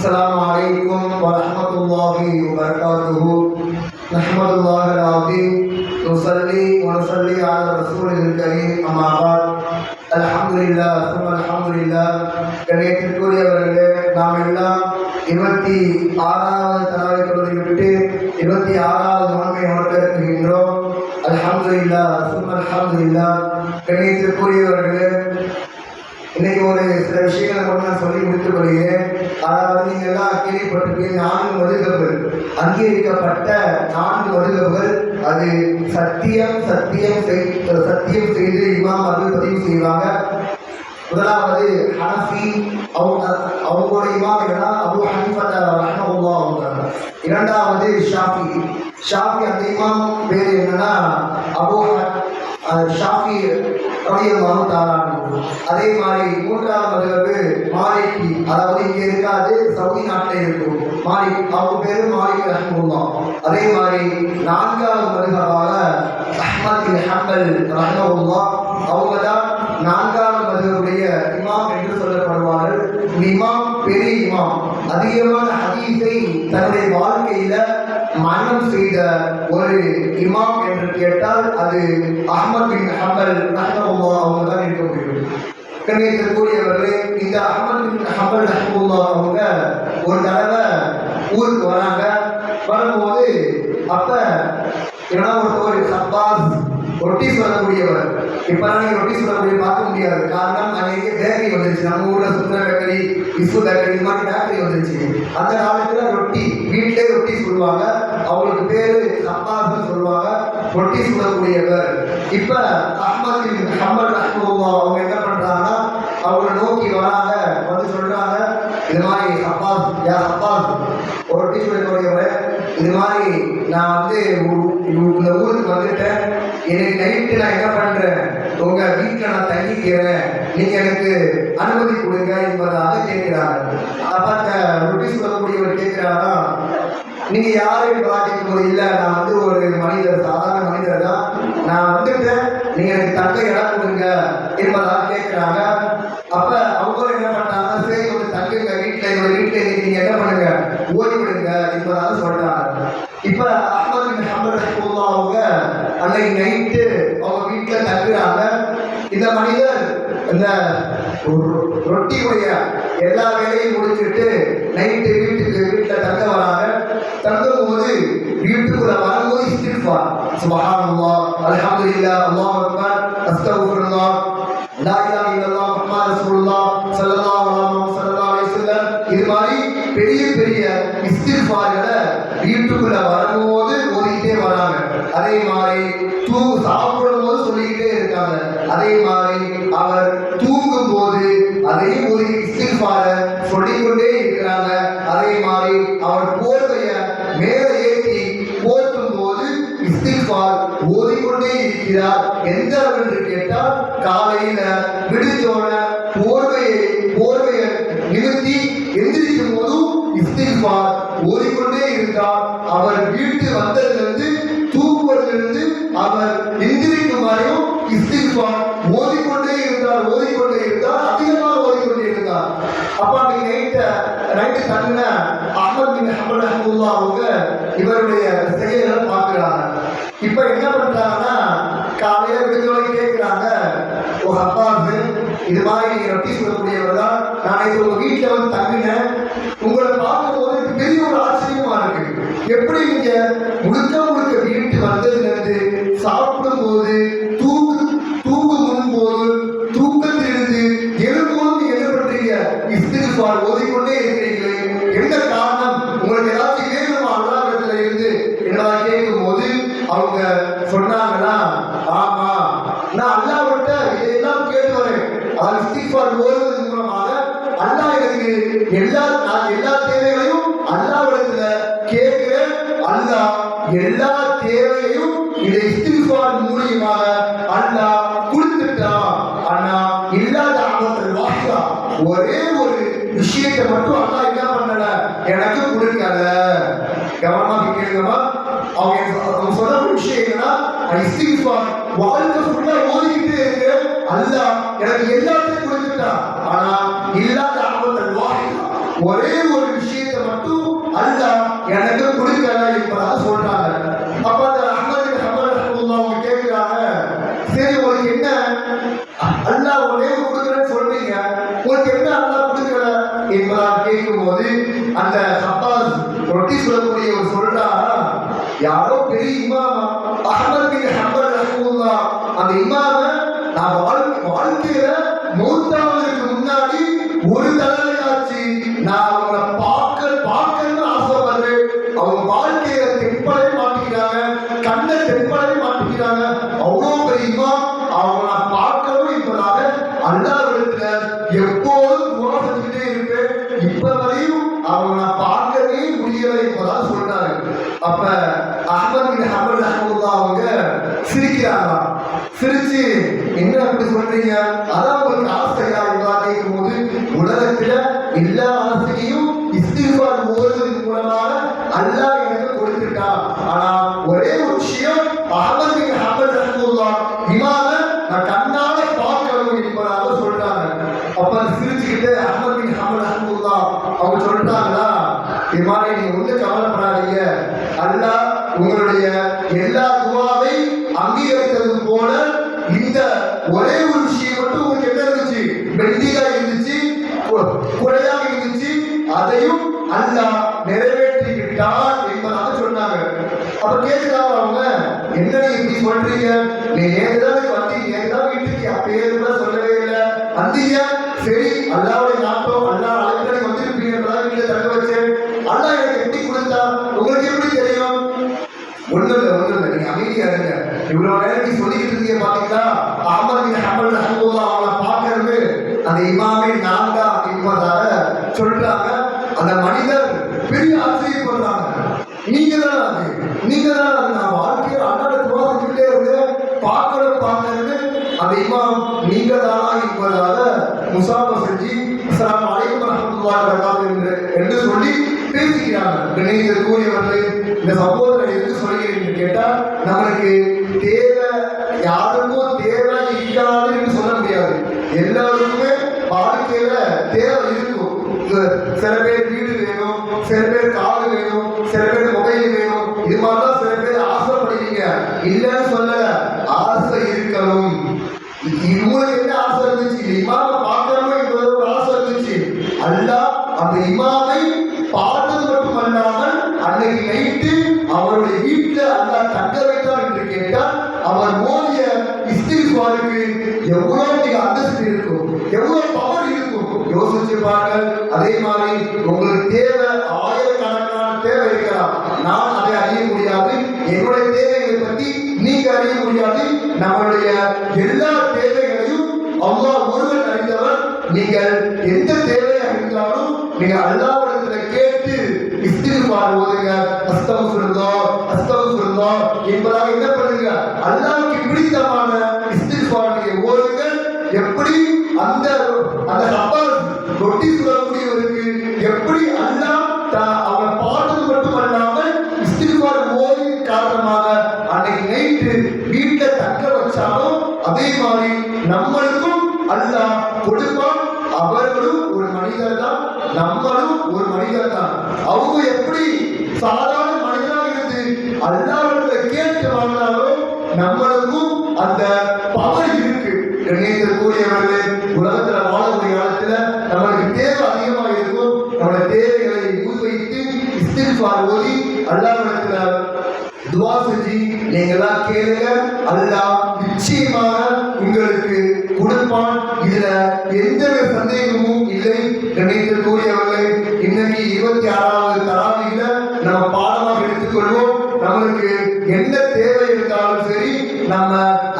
السلام عليكم ورحمة الله وبركاته نحمد الله العظيم نصلي ونصلي على رسوله الكريم أما بعد الحمد لله ثم الحمد لله கண்ணியத்திற்குரியவர்களே நாம் எல்லாம் இருபத்தி ஆறாவது தராவை தொழுதை விட்டு இருபத்தி ஆறாவது நோன்பை நோக்கிருக்கின்றோம் அல்ஹம்துலில்லா சும் அல்ஹம்துலில்லா கண்ணியத்திற்குரியவர்களே இன்னைக்கு ஒரு சில விஷயங்களை கூட நான் சொல்லி முடித்துக் கொள்கிறேன் அதாவது நீங்க எல்லாம் கேள்விப்பட்டிருப்பீங்க நான்கு மதுகபுகள் அங்கீகரிக்கப்பட்ட நான்கு மதுகபுகள் அது சத்தியம் சத்தியம் செய் சத்தியம் செய்து இமாம் அது பதிவு செய்வாங்க. முதலாவது ஹனஃபி. அவங்க அவங்களோட இமாம் என்னன்னா அபு ஹனிஃபத் அவங்க இரண்டாவது ஷாஃபி. ஷாஃபி அந்த இமாம் பேர் என்னன்னா அபு ஷாஃபி ரலியல்லாஹு தாராளம் அதே மாதிரி மூன்றாம் மதுகபு மாலிகி அதாவது இங்கே இருக்காது சவுதி நாட்டில் இருக்கும். மாலிக் அவங்க பேரு மாலிக் ரஹ்மஹுல்லாஹ் அதே மாதிரி நான்காவது மதுகபாக அஹ்மத் பின் ஹம்பல் ரஹ்மவுல்லா அவங்க தான் நான்காவது மதுகபுடைய இமாம் என்று சொல்லப்படுவார்கள். இமாம் பெரிய இமாம். அதிகமான ஹதீஸை தன்னுடைய வாழ்க்கையில மரணம் செய்த ஒரு இமாம் என்று கேட்டால் அது அஹ்மத் பின் ஹம்பல் ரஹ்மஹுல்லாஹ் அவங்க தான் இருக்க முடியும் கண்ணியத்திற்குரியவர்களே இந்த அஹ்மத் பின் ஹம்பல் ரஹ்மஹுல்லாஹ் அவங்க ஒரு தடவை ஊருக்கு வராங்க. வரும்போது அப்ப என்ன ஒரு சப்பாஸ் ரொட்டி சொல்லக்கூடியவர் இப்ப நீங்க ரொட்டி சொல்லக்கூடிய பார்க்க முடியாது. காரணம் அன்னைக்கு பேக்கரி வந்துருச்சு. நம்ம ஊர்ல சுந்தர பேக்கரி விஸ்வ பேக்கரி இது மாதிரி பேக்கரி வந்துருச்சு. அந்த காலத்துல ரொட்டி வீட்டிலே ரொட்டி சொல்லுவாங்க அவங்களுக்கு பேரு சப்பாஸ்னு சொல்லுவாங்க. ரொட்டி சொல்லக்கூடியவர் இப்ப அஹ்மத் பின் ஹம்பல் அவங்க என்ன பண்றாங்கன்னா அவங்களை நோக்கி வராங்க. வந்து சொல்றாங்க இது மாதிரி சப்பாஸ் யா சப்பாஸ் ஒரு ரொட்டி சொல்லக்கூடியவர் இது மாதிரி நான் வந்து இந்த ஊருக்கு வந்துட்டேன். எனக்கு நைட்டு நான் என்ன பண்றேன்? உங்க வீட்டில் நான் தங்கிக்கிறேன். நீங்க எனக்கு அனுமதி கொடுங்க என்பதாக கேட்கிறாங்க அப்ப அந்த ரொட்டி சொல்லக்கூடியவர் கேட்கிறாரா நீங்க யாரையும் பாதிக்கும் போது இல்ல. நான் வந்து ஒரு மனிதர் சாதாரண மனிதர் தான். நான் வந்துட்டேன். நீங்க எனக்கு தங்க இடம் கொடுங்க என்பதாக கேட்கிறாங்க. அப்ப அவங்களும் என்ன பண்ணாங்க சரி கொஞ்சம் தங்குங்க. வீட்டுல எங்க வீட்டுல நீங்க என்ன பண்ணுங்க? ஓடி விடுங்க என்பதாக சொல்றாங்க. இப்ப அஹ்மத் பின் ஹம்பல் ரஹ்மத்துல்லாஹ் அவங்க அன்னைக்கு நைட்டு அவங்க வீட்டில் தங்குறாங்க. இந்த மனிதர் இந்த ரொ- ரொட்டியுடைய எல்லா வேலையும் முடிச்சுட்டு நைட்டு வீட்டுக்கு வீட்டுல தங்க வராங்க. தங்கும் போது வீட்டுக்குள்ள வரும்போது இஸ்திஃபார் சுபஹானல்லாஹ் அல்ஹம்துலில்லாஹ் அல்லாஹ் அக்பர் அஸ்தக்ஃபிருல்லாஹ். அதே அதையும் ஒரு இஸ்திஃபார சொல்லிக்கொண்டே இருக்கிறாங்க. அதே மாதிரி அவர் போர்வைய மேல ஏற்றி போற்றும் போது இஸ்திஃபார் ஓதிக்கொண்டே இருக்கிறார். எந்த அளவு என்று கேட்டால் காலையில விடுத்தோட போர்வையை போர்வையை நிறுத்தி எந்திரிக்கும் போதும் இஸ்திஃபார் ஓதிக்கொண்டே இருந்தார். அவர் வீட்டு வந்ததிலிருந்து தூங்குவதிலிருந்து அவர் எந்திரிக்கும் வரையும் இஸ்திஃபார் ஓதிக்கொண்டே இருந்தார் ஓதிக்கொண்டே இருந்தார். அதிகமாக அப்ப அன்னைக்கு நைட்டு நைட்டு தங்கின அஹமத் பின் ஹம்பல் ரஹ்மத்துல்லாஹ் அவங்க இவருடைய செயல்களை பார்க்கிறாங்க. இப்ப என்ன பண்றாங்கன்னா காலையில விடுதலை கேட்கிறாங்க. ஓ அப்பாவுக்கு இது மாதிரி நீங்க ரொட்டி சொல்லக்கூடியவர் தான். நான் இது உங்க வீட்டுல வந்து தங்கினேன். உங்களை பார்க்கும்போது எனக்கு பெரிய ஒரு ஆச்சரியமா இருக்கு. எப்படி நீங்க முழுக்க இஸ்திஃபார் ஓதிக்கொண்டே இருக்கிறீர்களே. என்ன காரணம்? உங்களுக்கு ஏதாச்சும் வேணுமா அல்லாஹ்விடத்துல இருந்து என்னடா கேட்கும் போது அவங்க சொன்னாங்கன்னா ஆமா நான் அல்லாஹ்விட்ட இதையெல்லாம் கேட்டு வரேன். அது இஸ்திஃபார் ஓதுவதன் மூலமாக அல்லாஹ் எனக்கு எல்லா நான் எல்லா தேவைகளையும் அல்லாஹ்விடத்துல கேட்கிறேன். அல்லாஹ் எல்லா தேவையையும் இதை இஸ்திஃபார் மூலியமாக மட்டும் அல்லாஹ் என்ன பண்ணல? எனக்கு கொடுக்கல. கவனமா கேட்கணுமா அவங்க அவங்க ஒரு விஷயம் என்னன்னா இஸ்திஃபார் வாழ்க்கை ஃபுல்லா ஓதிக்கிட்டே இருக்கு. அல்லாஹ் எனக்கு எல்லாத்தையும் கொடுத்துட்டான். ஆனா இல்லாத ஆபத்தல் வாசா ஒரே ஒரு விஷயத்தை மட்டும் அல்லாஹ் எனக்கு கொடுக்கல என்பதாக சொல்றாங்க. அப்ப அந்த அஹ்மது ஹம்பல் அவங்க கேட்கிறாங்க சரி உங்களுக்கு என்ன? அல்லாஹ் அந்த ஹப்பாஸ் ரொட்டி சொல்லக்கூடிய ஒரு சொல்றா யாரோ பெரிய இமாமா அகமது பின் ஹம்பல் ரஹ்மத்துல்லாஹ் அந்த இமாம அஹ்மத் அவங்க சிரிக்கிறாங்களாம் சிரிச்சு என்ன அப்படி சொல்றீங்க? அதான் உங்களுக்கு ஆசையா கேட்கும் கேட்கும்போது உலகத்துல எல்லா ஆசையையும் இஸ்திஃபார் ஓதுவதன் மூலமாக அல்லாஹ் எனக்கு கொடுத்துட்டான் ஆனா ஒரே ஒரு விஷயம் அகமது பின் ஹம்பல் ரஹ்மத்துல்லாஹ் இமாம நான் கண்ணால பார்க்கணும் என்பதாக சொல்றாங்க. அப்ப சிரிச்சுக்கிட்டு அகமது பின் ஹம்பல் அவங்க சொல்றாங்களா? இமாமே நீங்க ஒண்ணு கவலைப்படாதீங்க. அல்லாஹ் உங்களுடைய எல்லா துவாவை அங்கீகரித்தது போல இந்த ஒரே ஒரு விஷயம் மட்டும் உங்களுக்கு என்ன இருந்துச்சு? பெண்டிகா இருந்துச்சு குறையாக இருந்துச்சு. அதையும் அல்லாஹ் நிறைவேற்றிவிட்டார் என்பதாக சொன்னாங்க. அப்ப கேட்கிறாங்க அவங்க என்ன இப்படி சொல்றீங்க? நீ ஏதாவது வண்டி நேர்தான் வீட்டுக்கு அப்பயே கூட சொல்லவே இல்லை. வந்தீங்க? சரி அல்லாவோட இவ்வளவு நேரம் நீ சொல்லிக்கிட்டு இருந்தீங்க பாத்தீங்களா? அகமது பின் ஹம்பல் ரஹ்மத்துல்லாஹ் அவங்கள பார்க்கறது அந்த இமாமே நான் தான் என்பதாக சொல்றாங்க. அந்த மனிதர் பெரிய ஆச்சரியப்படுறாங்க நீங்க தான் அது? நீங்க தான் அது? நான் வாழ்க்கையில் அன்றாட துவாசிக்கிட்டே இருந்து இருந்தேன். பார்க்கணும் பார்க்கறது அந்த இமாம் நீங்க தானா என்பதாக முசாபா செஞ்சு அஸ்லாம் அலைக்கும் வரஹ்மத்துல்லாஹி வபரகாத்துஹு என்று என்று சொல்லி பேசுகிறாங்க நீங்கள் கூறியவர்கள் இந்த சகோதரர் எதுக்கு சொல்கிறீங்கன்னு கேட்டால் நம்மளுக்கு சில பேர் காடு வேணும் சில பேர் மொபைல் வேணும். இது மாதிரிலாம் சில பேர் ஆசைப்படுவீங்க. இல்லைன்னு சொல்லல ஆசை இருக்கணும். இவங்களுக்கு என்ன ஆசை இருந்துச்சு? இந்த இமாமை பார்க்கணும்? என்பது ஒரு ஆசை இருந்துச்சு. அல்ல அந்த இமாமை பார்த்தது மட்டும் அல்லாமல் அன்னைக்கு நைட்டு அவருடைய வீட்டுல அல்லாஹ் தங்க வைத்தார் என்று கேட்டால் அவர் மோதிய இஸ்திஃபாருக்கு எவ்வளவு அந்தஸ்து இருக்கும்? எவ்வளவு பவர் இருக்கும்? யோசிச்சு பாருங்கள். அதே மாதிரி எல்லா தேவைகளையும் அல்லாஹ் ஒருவன் அறிந்தவர் நீங்கள் எந்த தேவையை அறிந்தாலும் நீங்க அல்லாவிடத்துல கேட்டு இஸ்திஃபார் ஓதுங்க. அஸ்தம் அஸ்தக்ஃபிருல்லாஹ் என்பதாக என்ன பண்ணுங்க? அல்லாவுக்கு பிடித்தமான இஸ்திஃபார் நீங்க ஓதுங்க. எப்படி அந்த அந்த ஹப்பாஸ் ரொட்டி சுடக்கூடியவருக்கு எப்படி அல்லாஹ் தான் இருந்து கேட்டு வாழ்ந்தாலும் நம்மளுக்கும் அந்த பவர் இருக்கு. கண்ணியத்திற்குரியவர்களே உலகத்துல வாழக்கூடிய காலத்துல நம்மளுக்கு தேவை அதிகமாக இருக்கும். நம்மளோட தேவைகளை முன்வைத்து இஸ்திஃபார் ஓதி அல்லாவிடத்துல துவா செஞ்சு எல்லாம் கேளுங்க. அல்லாஹ் நிச்சயமாக உங்களுக்கு கொடுப்பான். இதுல எந்த சந்தேகமும் இல்லை. கணித்திற்குரியவர்களே இன்னைக்கு இருபத்தி ஆறாவது தராவியில நம்ம பா என்ன தேவை இருந்தாலும் சரி நம்ம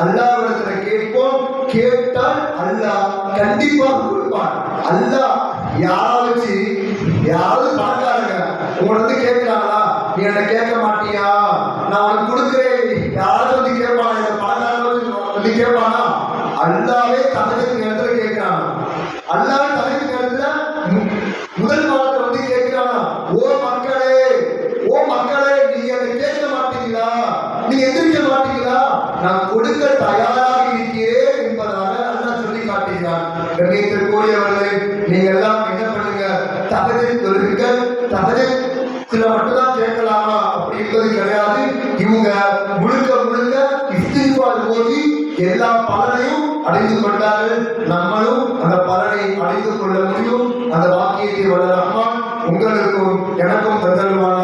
அல்லாவிடத்துல கேட்போம். கேட்டால் அல்லாஹ் கண்டிப்பா கொடுப்பான். அல்லாஹ் யாராவது யாராவது பணக்காரங்க உங்களை வந்து கேட்கிறாங்களா? நீ என்ன கேட்க மாட்டியா? நான் உனக்கு கொடுக்குறேன். யாராவது வந்து கேட்பானா இந்த பணக்காரங்க வந்து கேட்பானா? அல்லாவே தலைக்கு நேரத்தில் கேட்கிறான். அல்லாவே கொடுக்க தயாராக இருக்கிறேன் என்பதாக அல்லாஹ் சொல்லி காட்டுகிறான். கண்ணியத்திற்குரியவர்களே நீங்க எல்லாம் என்ன பண்ணுங்க? தகஜை தொழுகுங்கள் தகஜை சில மட்டும்தான் கேட்கலாமா? அப்படின்றது கிடையாது. இவங்க முழுக்க முழுக்க இஸ்திஃபார் ஓதி எல்லா பலனையும் அடைந்து கொண்டார்கள். நம்மளும் அந்த பலனை அடைந்து கொள்ள முடியும். அந்த வாக்கியத்தை வல்ல அம்மா உங்களுக்கும் எனக்கும் தந்தருவான